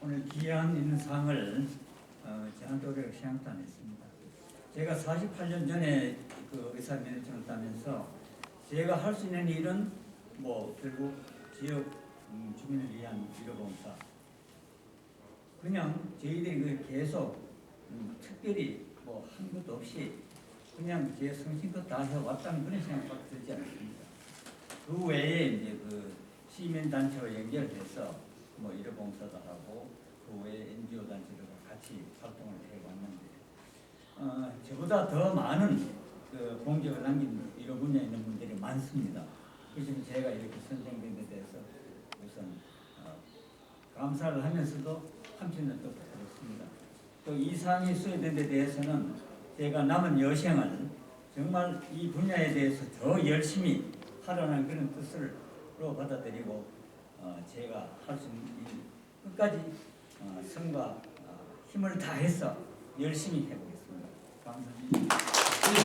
오늘 귀한 인상을 어, 제한도를 시향단했습니다. 제가 48년 전에 그 의사 면허증을 따면서 제가 할 수 있는 일은 뭐 결국 지역 음, 주민을 위한 의료봉사 그냥 저희들이 그 계속 음, 특별히 뭐 한 것도 없이 그냥 제 성심껏 다 해왔다는 그런 생각밖에 들지 않습니다. 그 외에 이제 그 시민 단체와 연결해서 뭐 의료 봉사도 하고 그 외에 NGO 단체들과 같이 활동을 해왔는데 어, 저보다 더 많은 그 공적을 남긴 의료 분야에 있는 분들이 많습니다. 그래서 제가 이렇게 선정된 데 대해서 우선 어, 감사를 하면서도 한편은 또 그렇습니다. 또 이 상이 수여된 데 대해서는 제가 남은 여생을 정말 이 분야에 대해서 더 열심히 하라는 그런 뜻으로 받아들이고 어, 제가 할 수 있는 일 끝까지 어, 성과 어, 힘을 다해서 열심히 해보겠습니다. 감사합니다.